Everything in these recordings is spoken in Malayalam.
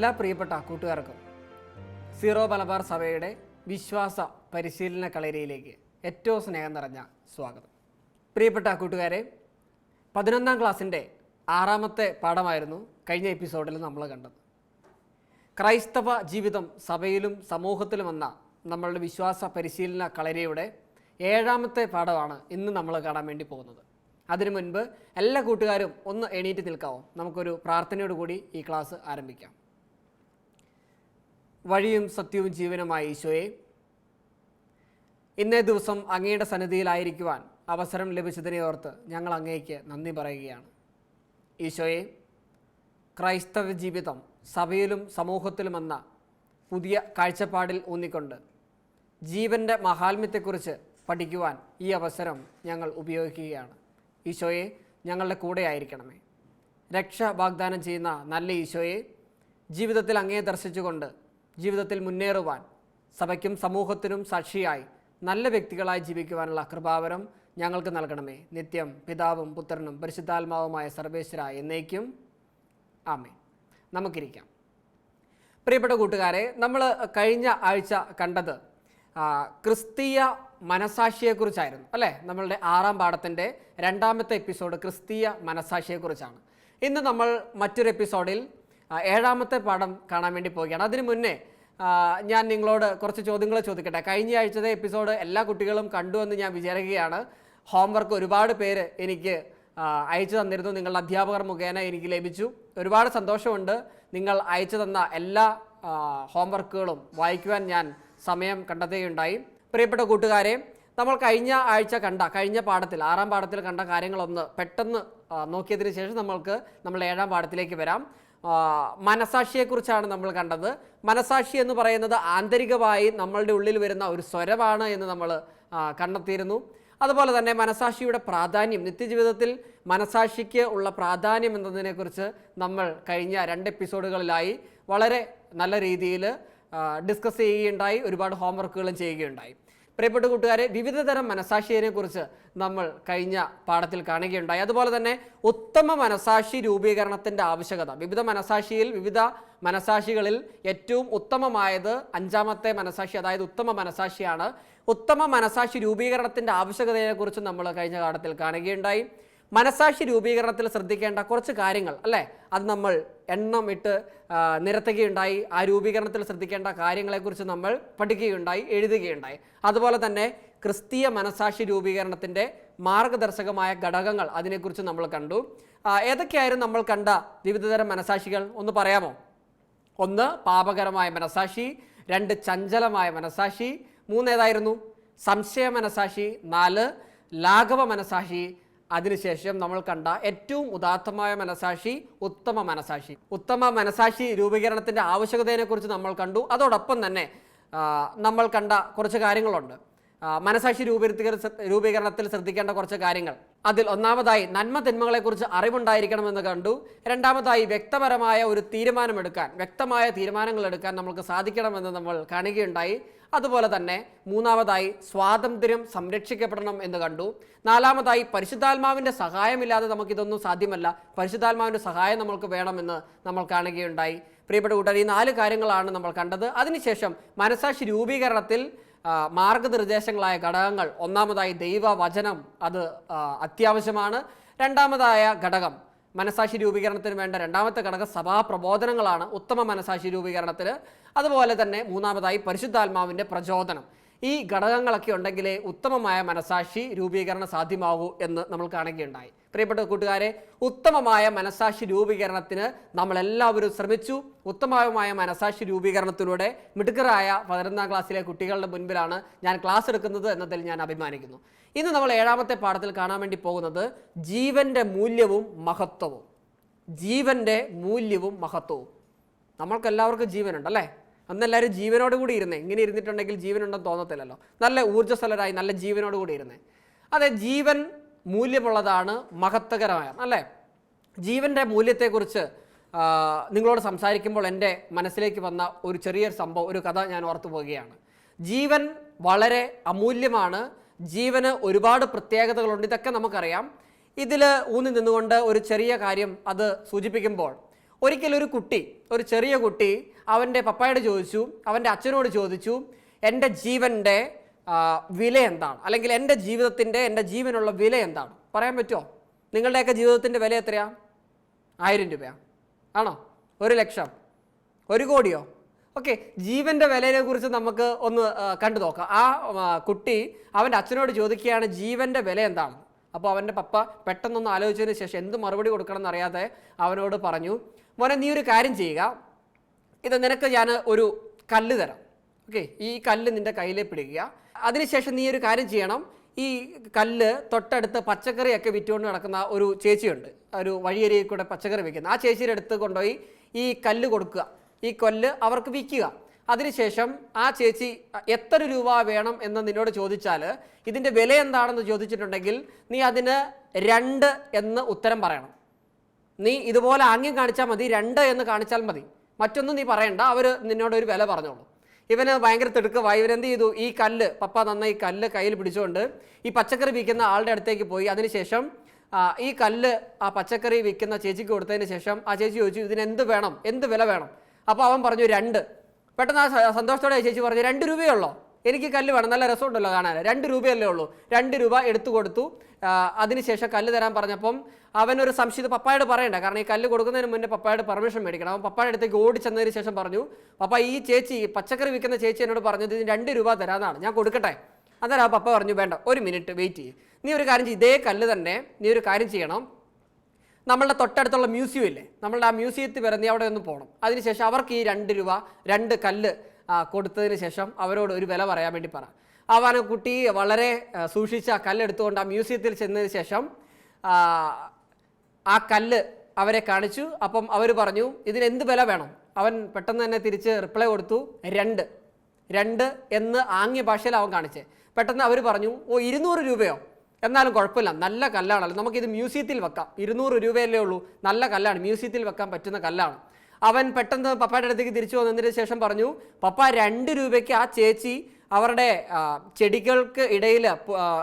എല്ലാ പ്രിയപ്പെട്ട കൂട്ടുകാർക്കും സീറോ മലബാർ സഭയുടെ വിശ്വാസ പരിശീലന കളരിയിലേക്ക് ഏറ്റവും സ്നേഹം നിറഞ്ഞ സ്വാഗതം. പ്രിയപ്പെട്ട കൂട്ടുകാരെ പതിനൊന്നാം ക്ലാസ്സിന്റെ ആറാമത്തെ പാഠമായിരുന്നു കഴിഞ്ഞ എപ്പിസോഡിൽ നമ്മൾ കണ്ടത്. ക്രൈസ്തവ ജീവിതം സഭയിലും സമൂഹത്തിലും എന്ന നമ്മളുടെ വിശ്വാസ പരിശീലന കളരിയുടെ ഏഴാമത്തെ പാഠമാണ് ഇന്ന് നമ്മൾ കാണാൻ വേണ്ടി പോകുന്നത്. അതിനു മുൻപ് എല്ലാ കൂട്ടുകാരും ഒന്ന് എണീറ്റ് നിൽക്കാവോ? നമുക്കൊരു പ്രാർത്ഥനയോടുകൂടി ഈ ക്ലാസ് ആരംഭിക്കാം. വഴിയും സത്യവും ജീവനുമായ ഈശോയെ ഇന്നേ ദിവസം അങ്ങയുടെ സന്നിധിയിലായിരിക്കുവാൻ അവസരം ലഭിച്ചതിനെ ഓർത്ത് ഞങ്ങൾ അങ്ങേക്ക് നന്ദി പറയുകയാണ്. ഈശോയെ ക്രൈസ്തവ ജീവിതം സഭയിലും സമൂഹത്തിലുമെന്ന പുതിയ കാഴ്ചപ്പാടിൽ ഊന്നിക്കൊണ്ട് ജീവന്റെ മഹാത്മ്യത്തെക്കുറിച്ച് പഠിക്കുവാൻ ഈ അവസരം ഞങ്ങൾ ഉപയോഗിക്കുകയാണ്. ഈശോയെ ഞങ്ങളുടെ കൂടെ ആയിരിക്കണമേ. രക്ഷ വാഗ്ദാനം ചെയ്യുന്ന നല്ല ഈശോയെ ജീവിതത്തിൽ അങ്ങേ ദർശിച്ചുകൊണ്ട് ജീവിതത്തിൽ മുന്നേറുവാൻ സഭയ്ക്കും സമൂഹത്തിനും സാക്ഷിയായി നല്ല വ്യക്തികളായി ജീവിക്കുവാനുള്ള കൃപാവരം ഞങ്ങൾക്ക് നൽകണമേ. നിത്യം പിതാവും പുത്രനും പരിശുദ്ധാത്മാവുമായ സർവേശ്വര എന്നേക്കും. ആമേ നമുക്കിരിക്കാം. പ്രിയപ്പെട്ട കൂട്ടുകാരെ നമ്മൾ കഴിഞ്ഞ ആഴ്ച കണ്ടത് ക്രിസ്തീയ മനസാക്ഷിയെക്കുറിച്ചായിരുന്നു അല്ലേ? നമ്മളുടെ ആറാം പാഠത്തിന്റെ രണ്ടാമത്തെ എപ്പിസോഡ് ക്രിസ്തീയ മനസാക്ഷിയെക്കുറിച്ചാണ്. ഇന്ന് നമ്മൾ മറ്റൊരു എപ്പിസോഡിൽ ഏഴാമത്തെ പാഠം കാണാൻ വേണ്ടി പോവുകയാണ്. അതിനു മുന്നേ ഞാൻ നിങ്ങളോട് കുറച്ച് ചോദ്യങ്ങൾ ചോദിക്കട്ടെ. കഴിഞ്ഞ ആഴ്ചത്തെ എപ്പിസോഡ് എല്ലാ കുട്ടികളും കണ്ടു എന്ന് ഞാൻ വിചാരിക്കുകയാണ്. ഹോംവർക്ക് ഒരുപാട് പേര് എനിക്ക് അയച്ചു തന്നിരുന്നു. നിങ്ങളുടെ അധ്യാപകർ മുഖേന എനിക്ക് ലഭിച്ചു. ഒരുപാട് സന്തോഷമുണ്ട്. നിങ്ങൾ അയച്ചു തന്ന എല്ലാ ഹോംവർക്കുകളും വായിക്കുവാൻ ഞാൻ സമയം കണ്ടെത്തുകയുണ്ടായി. പ്രിയപ്പെട്ട കൂട്ടുകാരെ നമ്മൾ കഴിഞ്ഞ ആഴ്ച കണ്ട കഴിഞ്ഞ പാഠത്തിൽ ആറാം പാഠത്തിൽ കണ്ട കാര്യങ്ങളൊന്ന് പെട്ടെന്ന് നോക്കിയതിന് ശേഷം നമ്മൾക്ക് നമ്മൾ ഏഴാം പാഠത്തിലേക്ക് വരാം. മനസാക്ഷിയെക്കുറിച്ചാണ് നമ്മൾ കണ്ടത്. മനസാക്ഷി എന്ന് പറയുന്നത് ആന്തരികമായി നമ്മളുടെ ഉള്ളിൽ വരുന്ന ഒരു സ്വരമാണ് എന്ന് നമ്മൾ കണ്ടെത്തിയിരുന്നു. അതുപോലെ തന്നെ മനസാക്ഷിയുടെ പ്രാധാന്യം നിത്യജീവിതത്തിൽ മനസാക്ഷിക്ക് ഉള്ള പ്രാധാന്യം എന്നതിനെക്കുറിച്ച് നമ്മൾ കഴിഞ്ഞ രണ്ട് എപ്പിസോഡുകളിലായി വളരെ നല്ല രീതിയിൽ ഡിസ്കസ് ചെയ്യുകയുണ്ടായി ഒരുപാട് ഹോംവർക്കുകളും ചെയ്യുകയുണ്ടായി. പ്രിയപ്പെട്ട കൂട്ടുകാരെ വിവിധ തരം മനസാക്ഷിയെക്കുറിച്ച് നമ്മൾ കഴിഞ്ഞ പാഠത്തിൽ കാണുകയുണ്ടായി. അതുപോലെ തന്നെ ഉത്തമ മനസാക്ഷി രൂപീകരണത്തിന്റെ ആവശ്യകത. വിവിധ മനസാക്ഷിയിൽ വിവിധ മനസാക്ഷികളിൽ ഏറ്റവും ഉത്തമമായത് അഞ്ചാമത്തെ മനസാക്ഷി അതായത് ഉത്തമ മനസാക്ഷിയാണ്. ഉത്തമ മനസാക്ഷി രൂപീകരണത്തിന്റെ ആവശ്യകതയെക്കുറിച്ച് നമ്മൾ കഴിഞ്ഞ പാഠത്തിൽ കാണുകയുണ്ടായി. മനസാക്ഷി രൂപീകരണത്തിൽ ശ്രദ്ധിക്കേണ്ട കുറച്ച് കാര്യങ്ങൾ അല്ലേ? അത് നമ്മൾ എണ്ണം ഇട്ട് നിരത്തുകയുണ്ടായി. ആ രൂപീകരണത്തിൽ ശ്രദ്ധിക്കേണ്ട കാര്യങ്ങളെക്കുറിച്ച് നമ്മൾ പഠിക്കുകയുണ്ടായി എഴുതുകയുണ്ടായി. അതുപോലെ തന്നെ ക്രിസ്തീയ മനസാക്ഷി രൂപീകരണത്തിന്റെ മാർഗദർശകമായ ഘടകങ്ങൾ അതിനെക്കുറിച്ച് നമ്മൾ കണ്ടു. ഏതൊക്കെയായിരുന്നു നമ്മൾ കണ്ട വിവിധതരം മനസാക്ഷികൾ? ഒന്ന് പറയാമോ? ഒന്ന് പാപകരമായ മനസാക്ഷി. രണ്ട് ചഞ്ചലമായ മനസാക്ഷി. മൂന്ന് ഏതായിരുന്നു? സംശയ മനസാക്ഷി. നാല് ലാഘവ മനസാക്ഷി. അതിനുശേഷം നമ്മൾ കണ്ട ഏറ്റവും ഉദാത്തമായ മനസാക്ഷി ഉത്തമ മനസാക്ഷി. ഉത്തമ മനസാക്ഷി രൂപീകരണത്തിന്റെ ആവശ്യകതയെക്കുറിച്ച് നമ്മൾ കണ്ടു. അതോടൊപ്പം തന്നെ നമ്മൾ കണ്ട കുറച്ച് കാര്യങ്ങളുണ്ട്. മനസാക്ഷി രൂപീകരണ രൂപീകരണത്തിൽ ശ്രദ്ധിക്കേണ്ട കുറച്ച് കാര്യങ്ങൾ. അതിൽ ഒന്നാമതായി നന്മ തിന്മകളെക്കുറിച്ച് അറിവുണ്ടായിരിക്കണമെന്ന് കണ്ടു. രണ്ടാമതായി വ്യക്തപരമായ ഒരു തീരുമാനമെടുക്കാൻ വ്യക്തമായ തീരുമാനങ്ങൾ എടുക്കാൻ നമുക്ക് സാധിക്കണമെന്ന് നമ്മൾ കാണുകയുണ്ടായി. അതുപോലെ തന്നെ മൂന്നാമതായി സ്വാതന്ത്ര്യം സംരക്ഷിക്കപ്പെടണം എന്ന് കണ്ടു. നാലാമതായി പരിശുദ്ധാത്മാവിന്റെ സഹായമില്ലാതെ നമുക്കിതൊന്നും സാധ്യമല്ല. പരിശുദ്ധാത്മാവിന്റെ സഹായം നമുക്ക് വേണമെന്ന് നമ്മൾ കാണുകയുണ്ടായി. പ്രിയപ്പെട്ട കൂട്ടർ ഈ നാല് കാര്യങ്ങളാണ് നമ്മൾ കണ്ടത്. അതിനുശേഷം മനസാക്ഷി രൂപീകരണത്തിൽ മാർഗനിർദ്ദേശങ്ങളായ ഘടകങ്ങൾ. ഒന്നാമതായി ദൈവവചനം അത് അത്യാവശ്യമാണ്. രണ്ടാമതായ ഘടകം മനസാക്ഷി രൂപീകരണത്തിന് വേണ്ട രണ്ടാമത്തെ ഘടകം സഭാ പ്രബോധനങ്ങളാണ് ഉത്തമ മനസാക്ഷി രൂപീകരണത്തിന്. അതുപോലെ തന്നെ മൂന്നാമതായി പരിശുദ്ധാത്മാവിന്റെ പ്രചോദനം. ഈ ഘടകങ്ങളൊക്കെ ഉണ്ടെങ്കിലേ ഉത്തമമായ മനസാക്ഷി രൂപീകരണം സാധ്യമാകൂ എന്ന് നമ്മൾ കാണുകയുണ്ടായി. പ്രിയപ്പെട്ട കൂട്ടുകാരെ ഉത്തമമായ മനസാക്ഷി രൂപീകരണത്തിന് നമ്മളെല്ലാവരും ശ്രമിച്ചു. ഉത്തമമായ മനസാക്ഷി രൂപീകരണത്തിലൂടെ മിടുക്കറായ പതിനൊന്നാം ക്ലാസ്സിലെ കുട്ടികളുടെ മുൻപിലാണ് ഞാൻ ക്ലാസ് എടുക്കുന്നത് എന്നതിൽ ഞാൻ അഭിമാനിക്കുന്നു. ഇന്ന് നമ്മൾ ഏഴാമത്തെ പാഠത്തിൽ കാണാൻ വേണ്ടി പോകുന്നത് ജീവന്റെ മൂല്യവും മഹത്വവും. ജീവന്റെ മൂല്യവും മഹത്വവും. നമ്മൾക്കെല്ലാവർക്കും ജീവനുണ്ട് അല്ലേ? അന്നെല്ലാവരും ജീവനോട് കൂടി ഇരുന്നേ. ഇങ്ങനെ ഇരുന്നിട്ടുണ്ടെങ്കിൽ ജീവനുണ്ടെന്ന് തോന്നത്തില്ലല്ലോ. നല്ല ഊർജസ്വലരായി നല്ല ജീവനോട് കൂടി ഇരുന്നേ. അതെ ജീവൻ മൂല്യമുള്ളതാണ് മഹത്വകരമായ. അല്ലേ? ജീവന്റെ മൂല്യത്തെക്കുറിച്ച് നിങ്ങളോട് സംസാരിക്കുമ്പോൾ എന്റെ മനസ്സിലേക്ക് വന്ന ഒരു ചെറിയൊരു സംഭവം ഒരു കഥ ഞാൻ ഓർത്തു പോവുകയാണ്. ജീവൻ വളരെ അമൂല്യമാണ്. ജീവന് ഒരുപാട് പ്രത്യേകതകളുണ്ട്. ഇതൊക്കെ നമുക്കറിയാം. ഇതിൽ ഊന്നി നിന്നുകൊണ്ട് ഒരു ചെറിയ കാര്യം അത് സൂചിപ്പിക്കുമ്പോൾ ഒരിക്കലും ഒരു കുട്ടി ഒരു ചെറിയ കുട്ടി അവന്റെ പപ്പായോട് ചോദിച്ചു അവന്റെ അച്ഛനോട് ചോദിച്ചു എന്റെ ജീവന്റെ വില എന്താണ്? അല്ലെങ്കിൽ എന്റെ ജീവിതത്തിന്റെ എന്റെ ജീവനുള്ള വില എന്താണ്? പറയാൻ പറ്റുമോ? നിങ്ങളുടെയൊക്കെ ജീവിതത്തിന്റെ വില എത്രയാണ് ആയിരം രൂപയാണ് ആണോ? ഒരു ലക്ഷം. ഒരു കോടിയോ? ഓക്കെ ജീവന്റെ വിലയെ കുറിച്ച് നമുക്ക് ഒന്ന് കണ്ടു നോക്കാം. ആ കുട്ടി അവന്റെ അച്ഛനോട് ചോദിക്കുകയാണ് ജീവന്റെ വില എന്താണ്? അപ്പോൾ അവന്റെ പപ്പ പെട്ടെന്നൊന്ന് ആലോചിച്ചതിന് ശേഷം എന്ത് മറുപടി കൊടുക്കണം എന്നറിയാതെ അവനോട് പറഞ്ഞു മോനെ നീ ഒരു കാര്യം ചെയ്യുക. ഇത് നിനക്ക് ഞാൻ ഒരു കല്ല് തരാം. ഓക്കെ ഈ കല്ല് നിന്റെ കയ്യിൽ പിടിക്കുക. അതിനുശേഷം നീ ഒരു കാര്യം ചെയ്യണം. ഈ കല്ല് തൊട്ടടുത്ത് പച്ചക്കറിയൊക്കെ വിറ്റുകൊണ്ട് നടക്കുന്ന ഒരു ചേച്ചിയുണ്ട്. ഒരു വഴിയരിയിൽ കൂടെ പച്ചക്കറി വിൽക്കുന്ന. ആ ചേച്ചിയുടെ അടുത്ത് കൊണ്ടുപോയി ഈ കല്ല് കൊടുക്കുക. ഈ കൊല്ല് അവർക്ക് വിൽക്കുക. അതിനുശേഷം ആ ചേച്ചി എത്ര രൂപ വേണം എന്ന് നിന്നോട് ചോദിച്ചാൽ ഇതിന്റെ വില എന്താണെന്ന് ചോദിച്ചിട്ടുണ്ടെങ്കിൽ നീ അതിന് രണ്ട് എന്ന് ഉത്തരം പറയണം. നീ ഇതുപോലെ ആംഗ്യം കാണിച്ചാൽ മതി. രണ്ട് എന്ന് കാണിച്ചാൽ മതി. മറ്റൊന്നും നീ പറയണ്ട. അവർ നിന്നോട് ഒരു വില പറഞ്ഞോളൂ. ഇവന് ഭയങ്കര തിടുക്കമായി ഇവരെന്ത് ചെയ്തു? ഈ കല്ല് പപ്പ ഈ കല്ല് കയ്യിൽ പിടിച്ചുകൊണ്ട് ഈ പച്ചക്കറി വിൽക്കുന്ന ആളുടെ അടുത്തേക്ക് പോയി. അതിനുശേഷം ഈ കല്ല് ആ പച്ചക്കറി വിൽക്കുന്ന ചേച്ചിക്ക് കൊടുത്തതിന് ശേഷം ആ ചേച്ചി ചോദിച്ചു ഇതിന് എന്ത് വേണം? എന്ത് വില വേണം? അപ്പോൾ അവൻ പറഞ്ഞു രണ്ട്. പെട്ടെന്ന് ആ സന്തോഷത്തോടെ ചേച്ചി പറഞ്ഞു രണ്ട് രൂപയുള്ളോ എനിക്ക് കല്ല് വേണം. നല്ല രസമുണ്ടല്ലോ കാണാൻ രണ്ട് രൂപയല്ലേ ഉള്ളൂ. രണ്ട് രൂപ എടുത്തു കൊടുത്തു. അതിനുശേഷം കല്ല് തരാൻ പറഞ്ഞപ്പം അവനൊരു സംശയം പപ്പായോട് പറയണ്ട. കാരണം ഈ കല്ല് കൊടുക്കുന്നതിന് മുന്നേ പപ്പായോട് പെർമിഷൻ മേടിക്കണം. അവൻ പപ്പായുടെ അടുത്തേക്ക് ഓടി ചെന്നതിന് ശേഷം പറഞ്ഞു പപ്പ ഈ ചേച്ചി പച്ചക്കറി വിൽക്കുന്ന ചേച്ചി എന്നോട് പറഞ്ഞത് ഇതിന് രണ്ട് രൂപ തരാമെന്നാണ് ഞാൻ കൊടുക്കട്ടെ? അന്നേരം ആ പപ്പ പറഞ്ഞു വേണ്ട ഒരു മിനിറ്റ് വെയിറ്റ് ചെയ്യ്. നീ ഒരു കാര്യം ചെയ്യ്. ഇതേ കല്ല് തന്നെ നീ ഒരു കാര്യം ചെയ്യണം. നമ്മളുടെ തൊട്ടടുത്തുള്ള മ്യൂസിയം ഇല്ലേ? നമ്മളുടെ ആ മ്യൂസിയത്തിൽ വരെ നീ അവിടെ ഒന്ന് പോകണം അതിനുശേഷം അവർക്ക് ഈ രണ്ട് രൂപ രണ്ട് കല്ല് കൊടുത്തതിന് ശേഷം അവരോട് ഒരു വില പറയാൻ വേണ്ടി പറ. അവനെ കുട്ടി വളരെ സൂക്ഷിച്ച ആ കല്ല് എടുത്തുകൊണ്ട് ആ മ്യൂസിയത്തിൽ ചെന്നതിന് ശേഷം ആ, കല്ല് അവരെ കാണിച്ചു. അപ്പം അവർ പറഞ്ഞു ഇതിന് എന്ത് വില വേണം? അവൻ പെട്ടെന്ന് തന്നെ തിരിച്ച് റിപ്ലൈ കൊടുത്തു രണ്ട്. രണ്ട് എന്ന് ആംഗ്യ ഭാഷയിൽ അവൻ കാണിച്ചേ. പെട്ടെന്ന് അവർ പറഞ്ഞു ഓ ഇരുന്നൂറ് രൂപയോ? എന്നാലും കുഴപ്പമില്ല നല്ല കല്ലാണല്ലോ നമുക്കിത് മ്യൂസിയത്തിൽ വെക്കാം. ഇരുന്നൂറ് രൂപയല്ലേ ഉള്ളൂ. നല്ല കല്ലാണ് മ്യൂസിയത്തിൽ വെക്കാൻ പറ്റുന്ന കല്ലാണ്. അവൻ പെട്ടെന്ന് പപ്പയുടെ അടുത്തേക്ക് തിരിച്ചു വന്നതിന് ശേഷം പറഞ്ഞു പപ്പ രണ്ട് രൂപയ്ക്ക് ആ ചേച്ചി അവരുടെ ചെടികൾക്ക് ഇടയിൽ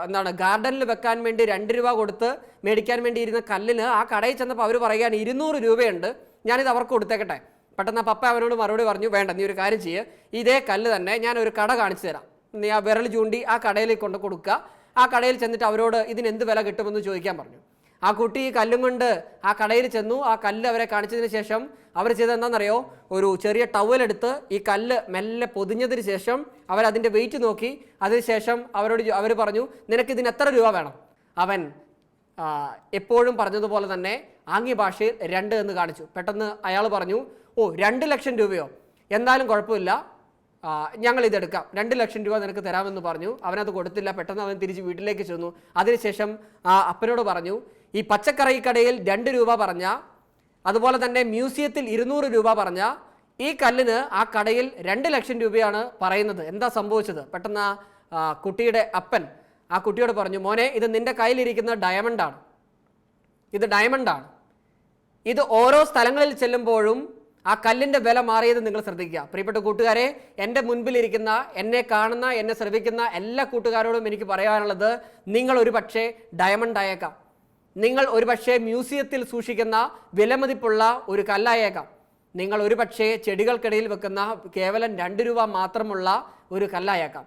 എന്താണ് ഗാർഡനിൽ വെക്കാൻ വേണ്ടി രണ്ട് രൂപ കൊടുത്ത് മേടിക്കാൻ വേണ്ടി ഇരുന്ന കല്ലിന് ആ കടയിൽ ചെന്നപ്പോൾ അവർ പറയുകയാണ് ഇരുന്നൂറ് രൂപയുണ്ട്. ഞാനിത് അവർക്ക് കൊടുത്തേക്കട്ടെ. പെട്ടെന്ന് പപ്പ അവനോട് മറുപടി പറഞ്ഞു വേണ്ട നീ ഒരു കാര്യം ചെയ്യുക ഇതേ കല്ല് തന്നെ ഞാൻ ഒരു കട കാണിച്ചു തരാം. നീ ആ വിരൽ ചൂണ്ടി ആ കടയിലേക്ക് കൊണ്ട് കൊടുക്കുക. ആ കടയിൽ ചെന്നിട്ട് അവരോട് ഇതിന് എന്ത് വില കിട്ടുമെന്ന് ചോദിക്കാൻ പറഞ്ഞു. ആ കുട്ടി ഈ കല്ലും കൊണ്ട് ആ കടയിൽ ചെന്നു. ആ കല്ല് അവരെ കാണിച്ചതിന് ശേഷം അവർ ചെയ്തത് എന്താണെന്നറിയോ? ഒരു ചെറിയ ടവലെടുത്ത് ഈ കല്ല് മെല്ലെ പൊതിഞ്ഞതിന് ശേഷം അവരതിന്റെ വെയിറ്റ് നോക്കി. അതിനുശേഷം അവരോട് അവർ പറഞ്ഞു നിനക്ക് ഇതിന് എത്ര രൂപ വേണം? അവൻ എപ്പോഴും പറഞ്ഞതുപോലെ തന്നെ ആംഗ്യ ഭാഷയിൽ രണ്ട് എന്ന് കാണിച്ചു. പെട്ടെന്ന് അയാൾ പറഞ്ഞു ഓ രണ്ട് ലക്ഷം രൂപയോ? എന്തായാലും കുഴപ്പമില്ല. ഞങ്ങൾ ഇതെടുക്കാം രണ്ട് ലക്ഷം രൂപ നിനക്ക് തരാമെന്ന് പറഞ്ഞു. അവനത് കൊടുത്തില്ല. പെട്ടെന്ന് അവൻ തിരിച്ച് വീട്ടിലേക്ക് ചെന്നു. അതിനുശേഷം ആ അപ്പനോട് പറഞ്ഞു ഈ പച്ചക്കറി കടയിൽ രണ്ട് രൂപ പറഞ്ഞ അതുപോലെ തന്നെ മ്യൂസിയത്തിൽ ഇരുന്നൂറ് രൂപ പറഞ്ഞ ഈ കല്ലിന് ആ കടയിൽ രണ്ട് ലക്ഷം രൂപയാണ് പറയുന്നത്. എന്താ സംഭവിച്ചത്? പെട്ടെന്ന് ആ കുട്ടിയുടെ അപ്പൻ ആ കുട്ടിയോട് പറഞ്ഞു മോനെ ഇത് നിന്റെ കയ്യിലിരിക്കുന്ന ഡയമണ്ടാണ് ഇത് ഡയമണ്ടാണ് ഇത് ഓരോ സ്ഥലങ്ങളിൽ ചെല്ലുമ്പോഴും ആ കല്ലിന്റെ വില മാറിയത് നിങ്ങൾ ശ്രദ്ധിക്കുക. പ്രിയപ്പെട്ട കൂട്ടുകാരെ എന്റെ മുൻപിലിരിക്കുന്ന എന്നെ കാണുന്ന എന്നെ ശ്രവിക്കുന്ന എല്ലാ കൂട്ടുകാരോടും എനിക്ക് പറയാനുള്ളത് നിങ്ങൾ ഒരു പക്ഷേ ഡയമണ്ട് ആയേക്കാം. നിങ്ങൾ ഒരു പക്ഷേ മ്യൂസിയത്തിൽ സൂക്ഷിക്കുന്ന വിലമതിപ്പുള്ള ഒരു കല്ലായേക്കാം നിങ്ങൾ ഒരു പക്ഷേ ചെടികൾക്കിടയിൽ വെക്കുന്ന കേവലം രണ്ട് രൂപ മാത്രമുള്ള ഒരു കല്ലായേക്കാം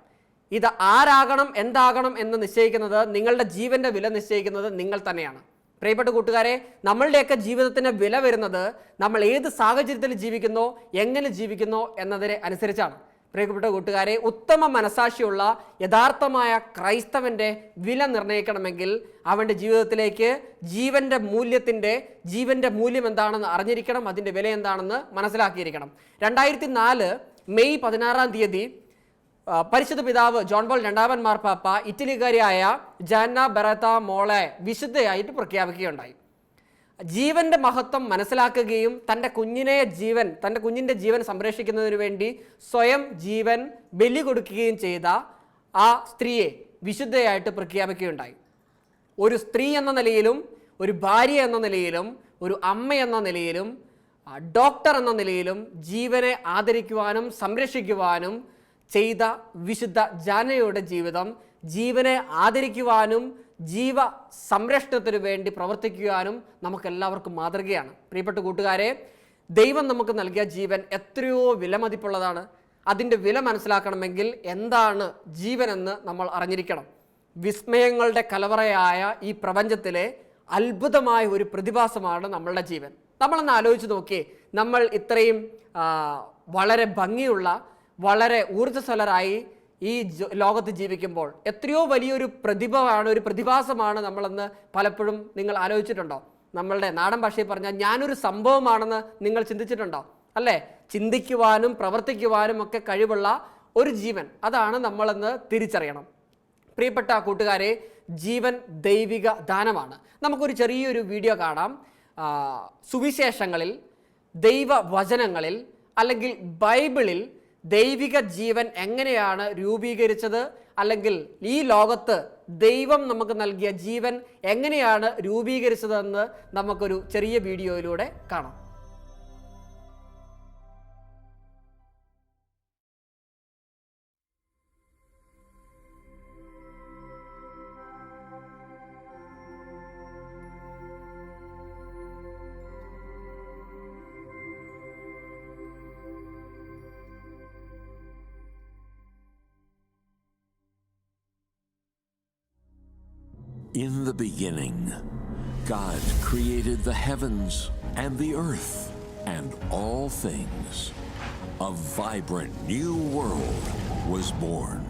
ഇത് ആരാകണം എന്താകണം എന്ന് നിശ്ചയിക്കുന്നത് നിങ്ങളുടെ ജീവന്റെ വില നിശ്ചയിക്കുന്നത് നിങ്ങൾ തന്നെയാണ്. പ്രിയപ്പെട്ട കൂട്ടുകാരെ നമ്മളുടെയൊക്കെ ജീവിതത്തിന് വില വരുന്നത് നമ്മൾ ഏത് സാഹചര്യത്തിൽ ജീവിക്കുന്നോ എങ്ങനെ ജീവിക്കുന്നോ എന്നതിനെ അനുസരിച്ചാണ്. പ്രിയപ്പെട്ട കൂട്ടുകാരെ ഉത്തമ മനസാക്ഷിയുള്ള യഥാർത്ഥമായ ക്രൈസ്തവന്റെ വില നിർണയിക്കണമെങ്കിൽ അവന്റെ ജീവിതത്തിലേക്ക് ജീവന്റെ മൂല്യത്തിന്റെ ജീവന്റെ മൂല്യം എന്താണെന്ന് അറിഞ്ഞിരിക്കണം അതിന്റെ വില എന്താണെന്ന് മനസ്സിലാക്കിയിരിക്കണം. രണ്ടായിരത്തി നാല് മെയ് പതിനാറാം തീയതി പരിശുദ്ധ പിതാവ് ജോൺ പോൾ രണ്ടാമൻ മാർപ്പാപ്പ ഇറ്റലിക്കാരിയായ ജാന ബെറത്ത മോളെ വിശുദ്ധയായിട്ട് പ്രഖ്യാപിക്കുകയുണ്ടായി. ജീവന്റെ മഹത്വം മനസ്സിലാക്കുകയും തന്റെ കുഞ്ഞിനെ ജീവൻ തന്റെ കുഞ്ഞിന്റെ ജീവൻ സംരക്ഷിക്കുന്നതിന് വേണ്ടി സ്വയം ജീവൻ ബലി കൊടുക്കുകയും ചെയ്ത ആ സ്ത്രീയെ വിശുദ്ധയായിട്ട് പ്രഖ്യാപിക്കുകയുണ്ടായി. ഒരു സ്ത്രീ എന്ന നിലയിലും ഒരു ഭാര്യ എന്ന നിലയിലും ഒരു അമ്മ എന്ന നിലയിലും ഡോക്ടർ എന്ന നിലയിലും ജീവനെ ആദരിക്കുവാനും സംരക്ഷിക്കുവാനും ചെയ്ത വിശുദ്ധ ജാനയുടെ ജീവിതം ജീവനെ ആദരിക്കുവാനും ജീവ സംരക്ഷണത്തിന് വേണ്ടി പ്രവർത്തിക്കുവാനും നമുക്കെല്ലാവർക്കും മാതൃകയാണ്. പ്രിയപ്പെട്ട കൂട്ടുകാരെ ദൈവം നമുക്ക് നൽകിയ ജീവൻ എത്രയോ വിലമതിപ്പുള്ളതാണ്. അതിന്റെ വില മനസ്സിലാക്കണമെങ്കിൽ എന്താണ് ജീവനെന്ന് നമ്മൾ അറിഞ്ഞിരിക്കണം. വിസ്മയങ്ങളുടെ കലവറയായ ഈ പ്രപഞ്ചത്തിലെ അത്ഭുതമായ ഒരു പ്രതിഭാസമാണ് നമ്മളുടെ ജീവൻ. നമ്മളൊന്ന് ആലോചിച്ച് നോക്കിയേ നമ്മൾ ഇത്രയും വളരെ ഭംഗിയുള്ള വളരെ ഊർജസ്വലരായി ഈ ലോകത്ത് ജീവിക്കുമ്പോൾ എത്രയോ വലിയൊരു പ്രതിഭമാണ് ഒരു പ്രതിഭാസമാണ് നമ്മളെന്ന് പലപ്പോഴും നിങ്ങൾ ആലോചിച്ചിട്ടുണ്ടോ? നമ്മളുടെ നാടൻ ഭാഷയിൽ പറഞ്ഞാൽ ഞാനൊരു സംഭവമാണെന്ന് നിങ്ങൾ ചിന്തിച്ചിട്ടുണ്ടോ? അല്ലേ? ചിന്തിക്കുവാനും പ്രവർത്തിക്കുവാനും ഒക്കെ കഴിവുള്ള ഒരു ജീവൻ അതാണ് നമ്മളെന്ന് തിരിച്ചറിയണം. പ്രിയപ്പെട്ട കൂട്ടുകാരെ ജീവൻ ദൈവിക ദാനമാണ്. നമുക്കൊരു ചെറിയൊരു വീഡിയോ കാണാം. സുവിശേഷങ്ങളിൽ ദൈവവചനങ്ങളിൽ അല്ലെങ്കിൽ ബൈബിളിൽ ദൈവിക ജീവൻ എങ്ങനെയാണ് രൂപീകരിച്ചത്? അല്ലെങ്കിൽ ഈ ലോകത്ത് ദൈവം നമുക്ക് നൽകിയ ജീവൻ എങ്ങനെയാണ് രൂപീകരിച്ചതെന്ന് നമുക്കൊരു ചെറിയ വീഡിയോയിലൂടെ കാണാം. In the beginning, God created the heavens and the earth and all things. A vibrant new world was born.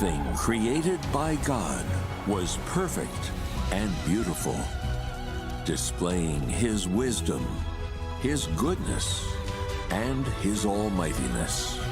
Everything created by God was perfect and beautiful, displaying His wisdom, His goodness, and His almightiness.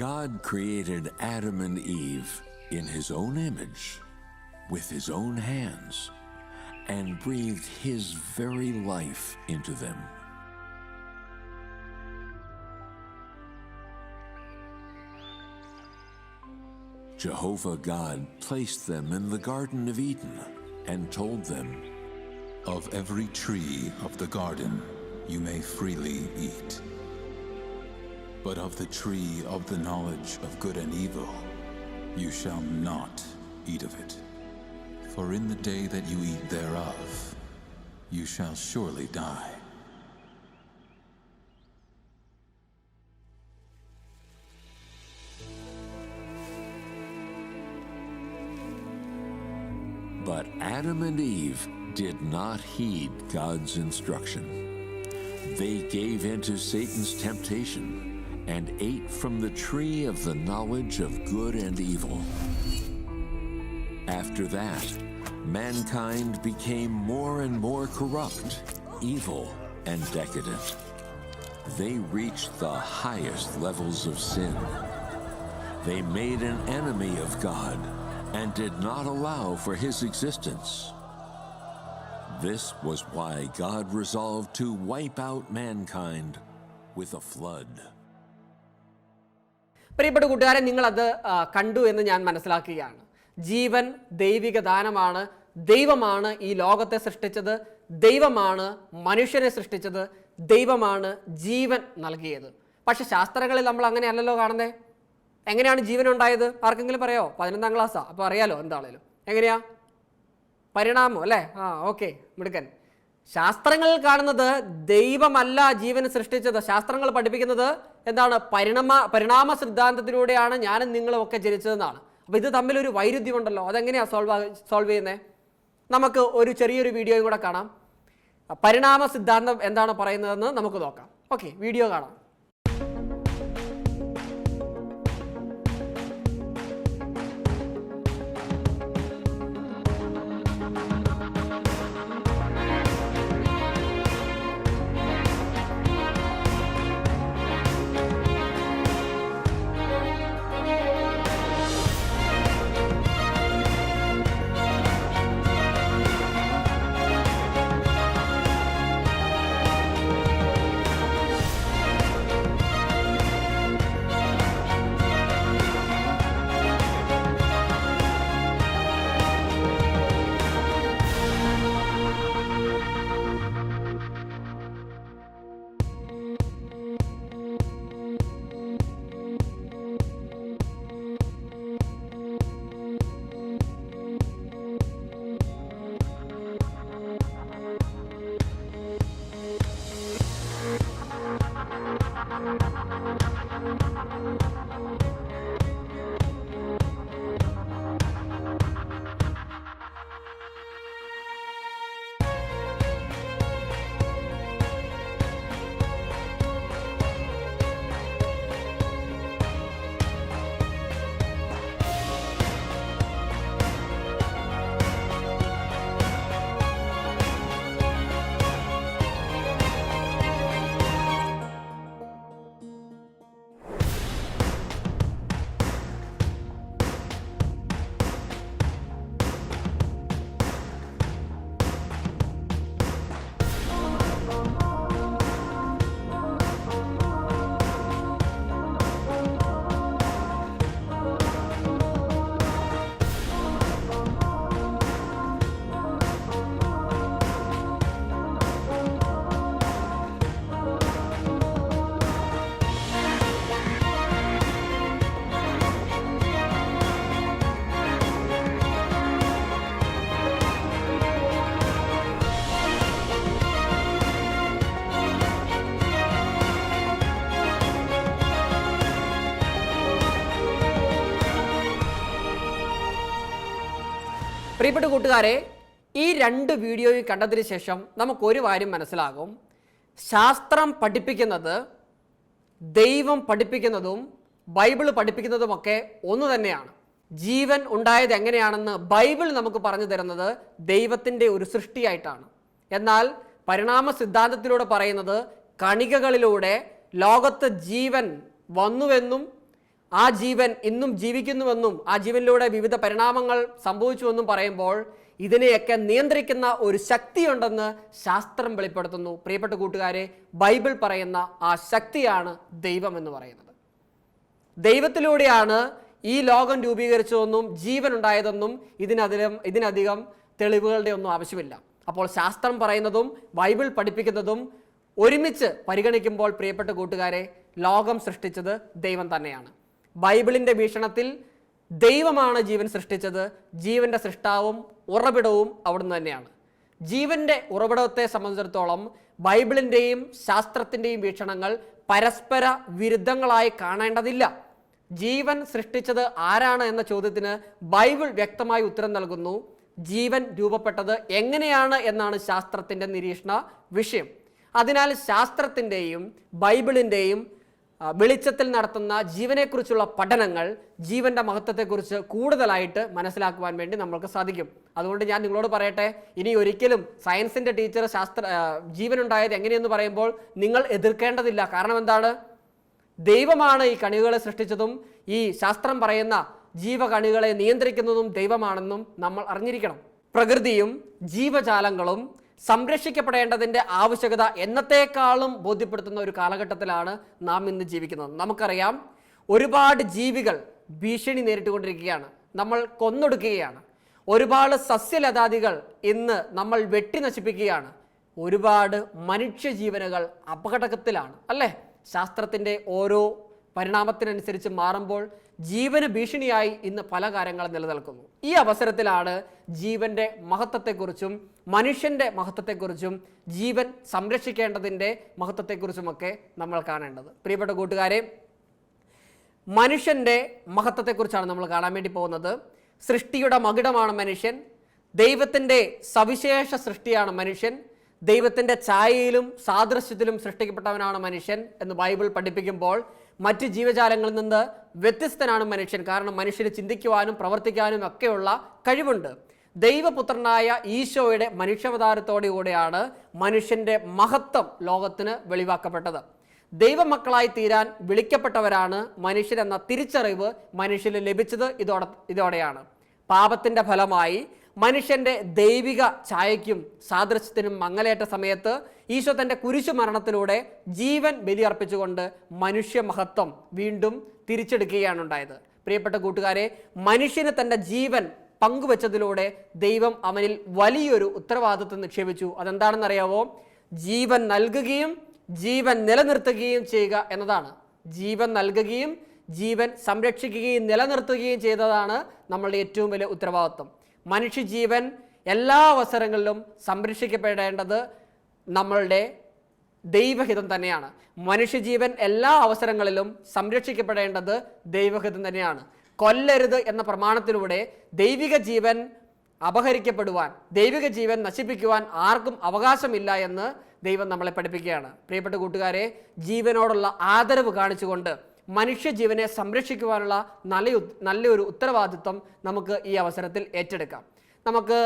God created Adam and Eve in his own image, with his own hands, and breathed his very life into them. Jehovah God placed them in the Garden of Eden and told them, Of every tree of the garden you may freely eat. But of the tree of the knowledge of good and evil you shall not eat of it. For in the day that you eat thereof you shall surely die. But Adam and Eve did not heed God's instruction. They gave in to Satan's temptation and ate from the tree of the knowledge of good and evil. After that, mankind became more and more corrupt, evil, and decadent. They reached the highest levels of sin. They made an enemy of God and did not allow for his existence. This was why God resolved to wipe out mankind with a flood. പ്രിയപ്പെട്ട കൂട്ടുകാരെ നിങ്ങളത് കണ്ടു എന്ന് ഞാൻ മനസ്സിലാക്കുകയാണ്. ജീവൻ ദൈവിക ദാനമാണ്. ദൈവമാണ് ഈ ലോകത്തെ സൃഷ്ടിച്ചത്. ദൈവമാണ് മനുഷ്യനെ സൃഷ്ടിച്ചത്. ദൈവമാണ് ജീവൻ നൽകിയത്. പക്ഷെ ശാസ്ത്രങ്ങളിൽ നമ്മൾ അങ്ങനെയല്ലല്ലോ കാണുന്നേ. എങ്ങനെയാണ് ജീവൻ ഉണ്ടായത്? ആർക്കെങ്കിലും പറയോ? പതിനൊന്നാം ക്ലാസ്സാ. അപ്പോൾ അറിയാലോ എന്താണേലും. എങ്ങനെയാ? പരിണാമം അല്ലേ? ആ ഓക്കെ മിടുക്കൻ. ശാസ്ത്രങ്ങളിൽ കാണുന്നത് ദൈവമല്ല ജീവൻ സൃഷ്ടിച്ചത്. ശാസ്ത്രങ്ങൾ പഠിപ്പിക്കുന്നത് എന്താണ് പരിണാമ പരിണാമ സിദ്ധാന്തത്തിലൂടെയാണ് ഞാനും നിങ്ങളും ഒക്കെ ജനിച്ചതെന്നാണ്. അപ്പോൾ ഇത് തമ്മിലൊരു വൈരുദ്ധ്യമുണ്ടല്ലോ. അതെങ്ങനെയാണ് സോൾവ് സോൾവ് ചെയ്യുന്നത് നമുക്ക് ഒരു ചെറിയൊരു വീഡിയോയും കൂടെ കാണാം. പരിണാമ സിദ്ധാന്തം എന്താണ് പറയുന്നതെന്ന് നമുക്ക് നോക്കാം. ഓക്കെ വീഡിയോ കാണാം. പ്രിയപ്പെട്ട കൂട്ടുകാരെ ഈ രണ്ട് വീഡിയോയും കണ്ടതിന് ശേഷം നമുക്കൊരു കാര്യം മനസ്സിലാകും. ശാസ്ത്രം പഠിപ്പിക്കുന്നത് ദൈവം പഠിപ്പിക്കുന്നതും ബൈബിൾ പഠിപ്പിക്കുന്നതുമൊക്കെ ഒന്ന് തന്നെയാണ്. ജീവൻ ഉണ്ടായത് എങ്ങനെയാണെന്ന് ബൈബിൾ നമുക്ക് പറഞ്ഞു തരുന്നത് ദൈവത്തിന്റെ ഒരു സൃഷ്ടിയായിട്ടാണ്. എന്നാൽ പരിണാമ സിദ്ധാന്തത്തിലൂടെ പറയുന്നത് കണികകളിലൂടെ ലോകത്ത് ജീവൻ വന്നുവെന്നും ആ ജീവൻ ഇന്നും ജീവിക്കുന്നുവെന്നും ആ ജീവനിലൂടെ വിവിധ പരിണാമങ്ങൾ സംഭവിച്ചുവെന്നും പറയുമ്പോൾ ഇതിനെയൊക്കെ നിയന്ത്രിക്കുന്ന ഒരു ശക്തിയുണ്ടെന്ന് ശാസ്ത്രം വെളിപ്പെടുത്തുന്നു. പ്രിയപ്പെട്ട കൂട്ടുകാരെ ബൈബിൾ പറയുന്ന ആ ശക്തിയാണ് ദൈവം എന്ന് പറയുന്നത്. ദൈവത്തിലൂടെയാണ് ഈ ലോകം രൂപീകരിച്ചതെന്നും ജീവൻ ഉണ്ടായതെന്നും ഇതിനധികം ഇതിനധികം തെളിവുകളുടെ ഒന്നും ആവശ്യമില്ല. അപ്പോൾ ശാസ്ത്രം പറയുന്നതും ബൈബിൾ പഠിപ്പിക്കുന്നതും ഒരുമിച്ച് പരിഗണിക്കുമ്പോൾ പ്രിയപ്പെട്ട കൂട്ടുകാരെ ലോകം സൃഷ്ടിച്ചത് ദൈവം തന്നെയാണ്. ബൈബിളിന്റെ വീക്ഷണത്തിൽ ദൈവമാണ് ജീവൻ സൃഷ്ടിച്ചത്. ജീവന്റെ സൃഷ്ടാവും ഉറവിടവും അവിടുന്ന് തന്നെയാണ്. ജീവന്റെ ഉറവിടത്തെ സംബന്ധിച്ചിടത്തോളം ബൈബിളിന്റെയും ശാസ്ത്രത്തിന്റെയും വീക്ഷണങ്ങൾ പരസ്പര വിരുദ്ധങ്ങളായി കാണേണ്ടതില്ല. ജീവൻ സൃഷ്ടിച്ചത് ആരാണ് എന്ന ചോദ്യത്തിന് ബൈബിൾ വ്യക്തമായി ഉത്തരം നൽകുന്നു. ജീവൻ രൂപപ്പെട്ടത് എങ്ങനെയാണ് എന്നാണ് ശാസ്ത്രത്തിന്റെ നിരീക്ഷണ വിഷയം. അതിനാൽ ശാസ്ത്രത്തിന്റെയും ബൈബിളിന്റെയും വെളിച്ചത്തിൽ നടത്തുന്ന ജീവനെക്കുറിച്ചുള്ള പഠനങ്ങൾ ജീവന്റെ മഹത്വത്തെക്കുറിച്ച് കൂടുതലായിട്ട് മനസ്സിലാക്കുവാൻ വേണ്ടി നമ്മൾക്ക് സാധിക്കും. അതുകൊണ്ട് ഞാൻ നിങ്ങളോട് പറയട്ടെ ഇനി ഒരിക്കലും സയൻസിന്റെ ടീച്ചർ ശാസ്ത്ര ജീവനുണ്ടായത് എങ്ങനെയെന്ന് പറയുമ്പോൾ നിങ്ങൾ എതിർക്കേണ്ടതില്ല. കാരണം എന്താണ്? ദൈവമാണ് ഈ കണികളെ സൃഷ്ടിച്ചതും ഈ ശാസ്ത്രം പറയുന്ന ജീവകണികളെ നിയന്ത്രിക്കുന്നതും ദൈവമാണെന്നും നമ്മൾ അറിഞ്ഞിരിക്കണം. പ്രകൃതിയും ജീവജാലങ്ങളും സംരക്ഷിക്കപ്പെടേണ്ടതിന്റെ ആവശ്യകത എന്നത്തേക്കാളും ബോധ്യപ്പെടുത്തുന്ന ഒരു കാലഘട്ടത്തിലാണ് നാം ഇന്ന് ജീവിക്കുന്നത്. നമുക്കറിയാം ഒരുപാട് ജീവികൾ ഭീഷണി നേരിട്ടുകൊണ്ടിരിക്കുകയാണ്. നമ്മൾ കൊന്നൊടുക്കുകയാണ്. ഒരുപാട് സസ്യലതാദികൾ ഇന്ന് നമ്മൾ വെട്ടി നശിപ്പിക്കുകയാണ്. ഒരുപാട് മനുഷ്യജീവനുകൾ അപകടത്തിലാണ് അല്ലേ? ശാസ്ത്രത്തിന്റെ ഓരോ പരിണാമത്തിനനുസരിച്ച് മാറുമ്പോൾ ജീവന് ഭീഷണിയായി ഇന്ന് പല കാര്യങ്ങളും നിലനിൽക്കുന്നു. ഈ അവസരത്തിലാണ് ജീവന്റെ മഹത്വത്തെക്കുറിച്ചും മനുഷ്യന്റെ മഹത്വത്തെക്കുറിച്ചും ജീവൻ സംരക്ഷിക്കേണ്ടതിന്റെ മഹത്വത്തെക്കുറിച്ചുമൊക്കെ നമ്മൾ കാണേണ്ടത്. പ്രിയപ്പെട്ട കൂട്ടുകാരെ മനുഷ്യന്റെ മഹത്വത്തെക്കുറിച്ചാണ് നമ്മൾ കാണാൻ വേണ്ടി പോകുന്നത്. സൃഷ്ടിയുടെ മകുടമാണ് മനുഷ്യൻ. ദൈവത്തിന്റെ സവിശേഷ സൃഷ്ടിയാണ് മനുഷ്യൻ. ദൈവത്തിന്റെ ഛായയിലും സാദൃശ്യത്തിലും സൃഷ്ടിക്കപ്പെട്ടവനാണ് മനുഷ്യൻ എന്ന് ബൈബിൾ പഠിപ്പിക്കുമ്പോൾ മറ്റ് ജീവജാലങ്ങളിൽ നിന്ന് വ്യത്യസ്തനാണ് മനുഷ്യൻ. കാരണം മനുഷ്യന് ചിന്തിക്കുവാനും പ്രവർത്തിക്കാനും ഒക്കെയുള്ള കഴിവുണ്ട്. ദൈവപുത്രനായ ഈശോയുടെ മനുഷ്യാവതാരത്തോടുകൂടെയാണ് മനുഷ്യന്റെ മഹത്വം ലോകത്തിന് വെളിവാക്കപ്പെട്ടത്. ദൈവമക്കളായി തീരാൻ വിളിക്കപ്പെട്ടവരാണ് മനുഷ്യരെന്ന തിരിച്ചറിവ് മനുഷ്യന് ലഭിച്ചത് ഇതോടെ ഇതോടെയാണ്. പാപത്തിന്റെ ഫലമായി മനുഷ്യന്റെ ദൈവിക ഛായയ്ക്കും സാദൃശ്യത്തിനും മങ്ങലേറ്റ സമയത്ത് ഈശോ തന്റെ കുരിശു മരണത്തിലൂടെ ജീവൻ ബലിയർപ്പിച്ചുകൊണ്ട് മനുഷ്യ മഹത്വം വീണ്ടും തിരിച്ചെടുക്കുകയാണ് ഉണ്ടായത്. പ്രിയപ്പെട്ട കൂട്ടുകാരെ മനുഷ്യന് തന്റെ ജീവൻ പങ്കുവച്ചതിലൂടെ ദൈവം അവനിൽ വലിയൊരു ഉത്തരവാദിത്വം നിക്ഷേപിച്ചു. അതെന്താണെന്നറിയാവോ? ജീവൻ നൽകുകയും ജീവൻ നിലനിർത്തുകയും ചെയ്യുക എന്നതാണ്. ജീവൻ നൽകുകയും ജീവൻ സംരക്ഷിക്കുകയും നിലനിർത്തുകയും ചെയ്തതാണ് നമ്മളുടെ ഏറ്റവും വലിയ ഉത്തരവാദിത്വം. മനുഷ്യജീവൻ എല്ലാ അവസരങ്ങളിലും സംരക്ഷിക്കപ്പെടേണ്ടത് നമ്മളുടെ ദൈവഹിതം തന്നെയാണ്. മനുഷ്യജീവൻ എല്ലാ അവസരങ്ങളിലും സംരക്ഷിക്കപ്പെടേണ്ടത് ദൈവഹിതം തന്നെയാണ്. കൊല്ലരുത് എന്ന പ്രമാണത്തിലൂടെ ദൈവിക ജീവൻ അപഹരിക്കപ്പെടുവാൻ ദൈവിക ജീവൻ നശിപ്പിക്കുവാൻ ആർക്കും അവകാശമില്ല എന്ന് ദൈവം നമ്മളെ പഠിപ്പിക്കുകയാണ്. പ്രിയപ്പെട്ട കൂട്ടുകാരെ ജീവനോടുള്ള ആദരവ് കാണിച്ചുകൊണ്ട് മനുഷ്യജീവനെ സംരക്ഷിക്കുവാനുള്ള നല്ല നല്ലൊരു ഉത്തരവാദിത്വം നമുക്ക് ഈ അവസരത്തിൽ ഏറ്റെടുക്കാം. നമുക്ക്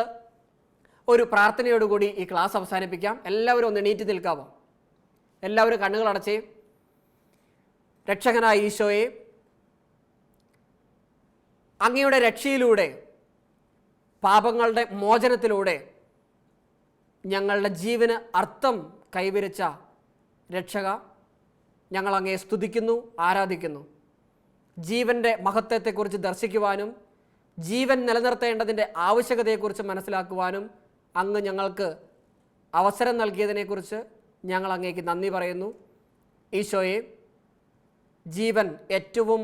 ഒരു പ്രാർത്ഥനയോടുകൂടി ഈ ക്ലാസ് അവസാനിപ്പിക്കാം. എല്ലാവരും ഒന്ന് എണീറ്റ് നിൽക്കാമോ എല്ലാവരും കണ്ണുകൾ അടച്ചേ. രക്ഷകനായ ഈശോയെ അങ്ങയുടെ രക്ഷയിലൂടെ പാപങ്ങളുടെ മോചനത്തിലൂടെ ഞങ്ങളുടെ ജീവന് അർത്ഥം കൈവരിച്ച രക്ഷക ഞങ്ങൾ അങ്ങയെ സ്തുതിക്കുന്നു ആരാധിക്കുന്നു. ജീവന്റെ മഹത്വത്തെക്കുറിച്ച് ദർശിക്കുവാനും ജീവൻ നിലനിർത്തേണ്ടതിന്റെ ആവശ്യകതയെക്കുറിച്ച് മനസ്സിലാക്കുവാനും അങ്ങ് ഞങ്ങൾക്ക് അവസരം നൽകിയതിനെക്കുറിച്ച് ഞങ്ങൾ അങ്ങേക്ക് നന്ദി പറയുന്നു. ഈശോയെ ജീവൻ ഏറ്റവും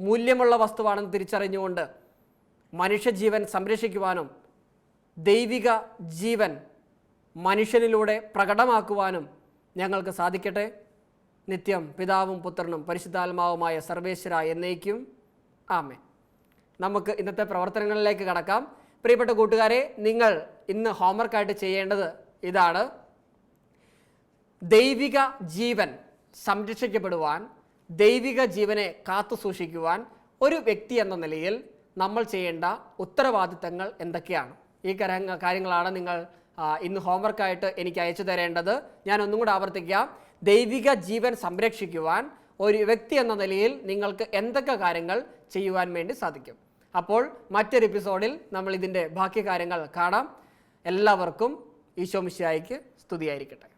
മൂല്യമുള്ള വസ്തുവാണെന്ന് തിരിച്ചറിഞ്ഞുകൊണ്ട് മനുഷ്യജീവൻ സംരക്ഷിക്കുവാനും ദൈവിക ജീവൻ മനുഷ്യനിലൂടെ പ്രകടമാക്കുവാനും ഞങ്ങൾക്ക് സാധിക്കട്ടെ. നിത്യം പിതാവും പുത്രനും പരിശുദ്ധാത്മാവുമായ സർവേശ്വര എന്നേക്കും. ആമേ നമുക്ക് ഇന്നത്തെ പ്രവർത്തനങ്ങളിലേക്ക് കടക്കാം. പ്രിയപ്പെട്ട കൂട്ടുകാരെ നിങ്ങൾ ഇന്ന് ഹോംവർക്കായിട്ട് ചെയ്യേണ്ടത് ഇതാണ്. ദൈവിക ജീവൻ സംരക്ഷിക്കപ്പെടുവാൻ ദൈവിക ജീവനെ കാത്തു സൂക്ഷിക്കുവാൻ ഒരു വ്യക്തി എന്ന നിലയിൽ നമ്മൾ ചെയ്യേണ്ട ഉത്തരവാദിത്തങ്ങൾ എന്തൊക്കെയാണ്? ഈ കാര്യങ്ങളാണ് നിങ്ങൾ ഇന്ന് ഹോംവർക്കായിട്ട് എനിക്ക് അയച്ചു തരേണ്ടത്. ഞാൻ ഒന്നും കൂടെ ആവർത്തിക്കാം. ദൈവിക ജീവൻ സംരക്ഷിക്കുവാൻ ഒരു വ്യക്തി എന്ന നിലയിൽ നിങ്ങൾക്ക് എന്തൊക്കെ കാര്യങ്ങൾ ചെയ്യുവാൻ വേണ്ടി സാധിക്കും? അപ്പോൾ മറ്റൊരു എപ്പിസോഡിൽ നമ്മൾ ഇതിന്റെ ബാക്കി കാര്യങ്ങൾ കാണാം. എല്ലാവർക്കും ഈശോ മിശിഹായിക്ക് സ്തുതിയായിരിക്കട്ടെ.